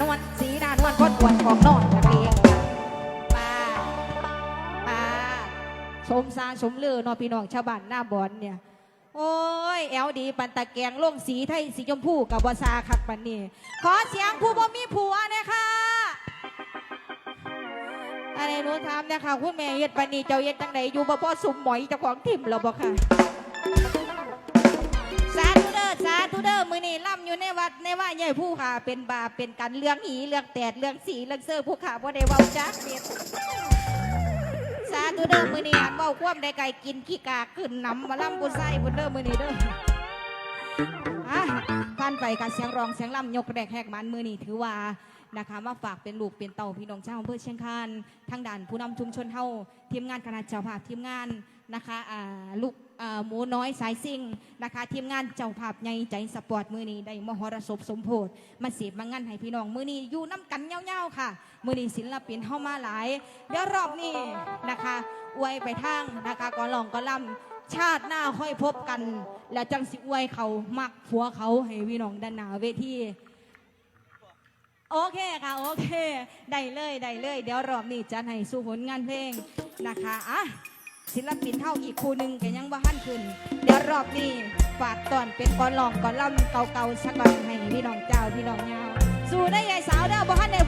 นวลสีหน้านวลสีหน้านวลคนควรของนอนนักเลงป้าป้าสมซาสมเลือนอพี่น้องชาวบ้านหน้าบอนเนี่ย โอ้ยแอลดีปันตะแกงล่งสีไทยสีชมพูกับวาซาคักปันนี่ขอเสียงผู้บ่มีผัวนะคะอะไรนูถามนะคะคุณแม่เฮ็ดปันนี่เจ้าเฮ็ดจังไดอยู่บ่พ่อสุมหมอยเจ้าของทิมเราบ่ค่ะ สาธุเด้อมือนี้ล่ำอยู่ในวัดในว่าใหญ่ผู้ค่ะเป็นบาปเป็นกันเรื่องหีเรื่องแตดเรื่องสีเรื่องเสื้อผู้ขาบ่ได้เว้าจักเด็ดสาธุเด้อมือนี้อันเว้าความได้ไก่กินขี้กากขึ้นน้ำมาล่ำผู้ใส่พุ่นเด้อมือนี้เด้ออะผ่านไปกับเสียงร้องเสียงล่ำยกแรกแหกมันมือนี้ถือว่านะคะมาฝากเป็นลูกเป็นเต่าพี่น้องชาวอำเภอเชียงคานทางด่านผู้นำชุมชนเฮาทีมงานคณะเจ้าภาพทีมงานนะคะอ่าลูก หมูน้อยสายซิ่งนะคะทีมงานเจ้าภาพใหญ่ใจสปอร์ตมือนี้ได้มหรสพสมโพธมาเสียบมางานให้พี่น้องมือนี้อยู่น้ำกันเงี้ยวๆค่ะ มือนี้ศิลปินเข้ามาหลาย เดี๋ยวรอบนี้นะคะอวยไปทางนะคะก่อนลองกอล่ำชาติหน้าค่อยพบกัน แล้วจังสิอวยเขามักผัวเขาให้พี่น้องด้านหน้าเวทีโอเคค่ะ โอเค ได้เลย ได้เลย เดี๋ยวรอบนี้จะให้สู่ผลงานเพลงนะคะอะ ศิลปินเท่าอีกคู่หนึ่งแกยังบ่หันขึ้น เดี๋ยวรอบนี้ฝากตอนเป็นก่อนลองก่อนล่ำเก่าๆสักก่อนให้พี่น้องเจ้าพี่น้องยาว สู่ได้ยายสาวเด้อบ่หันได้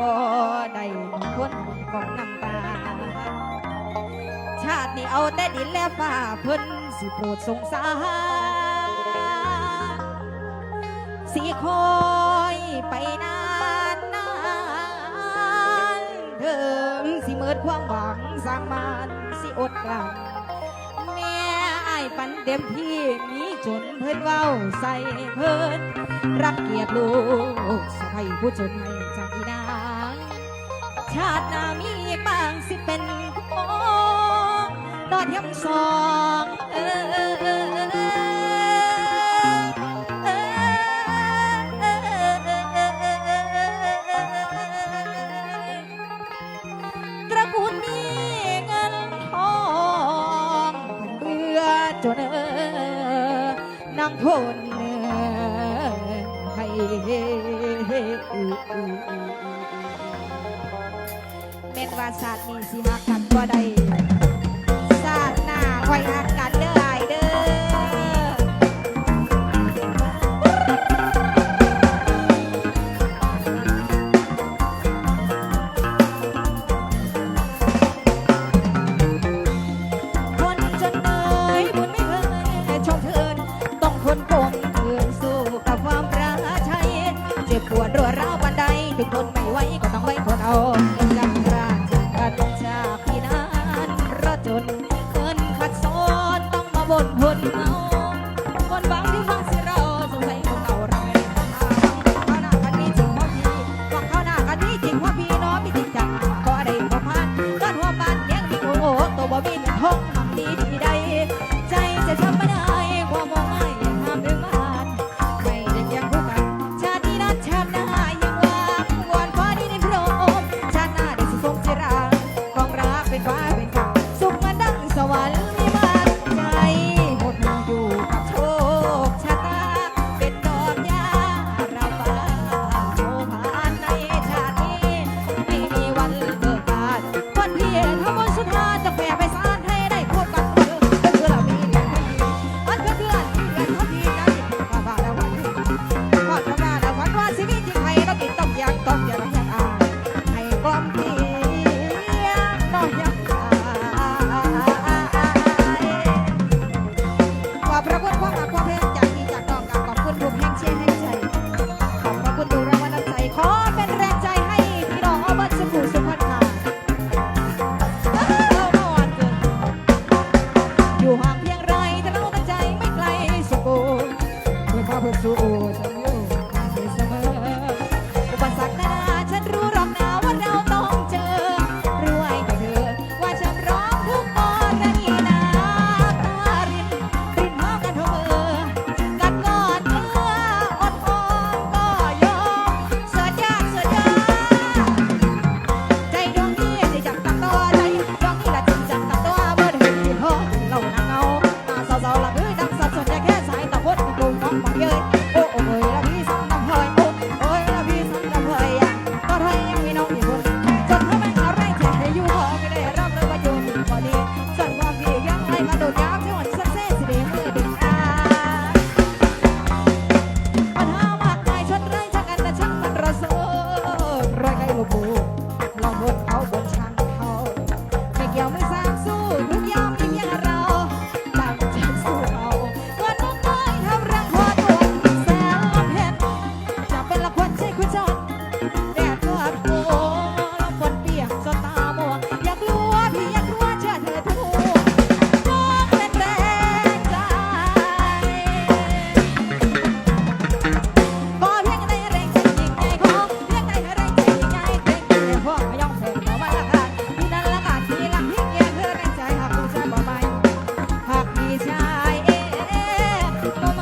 บ่ได้คนของน้ำตา ชาตินี่เอาแต่ดินและฟ้าเพิ่นสิโปรดสงสารสีคอยไปนานนานๆถึงสิเมิดความหวังสร้างมันสิอดกลั้นแม่ไอ้ปันเต็มที่มีจนเพิ่นเว้าใส่เพิ่นรักเกียรติลูกสะใภ้ผู้จนให้ ชาติหน้ามีบางสิเป็นของนอนยำสองเออเออเออเออเออเออตระกูลมีเงินทองเบื่อจนเออนางคน ว่าศาสตร์นี้สิหักกันบ่ได้ศาสตร์หน้าคอยหักกันเด้อไอเด้อคนจนเอ่ยบุญไม่เคยชมเทินต้องคนกงเกินสู้กับความประชัยเจ็บปวดรัวร้าวบันไดถึงทนไม่ไหวก็ต้องไว้คนเอา Thank you.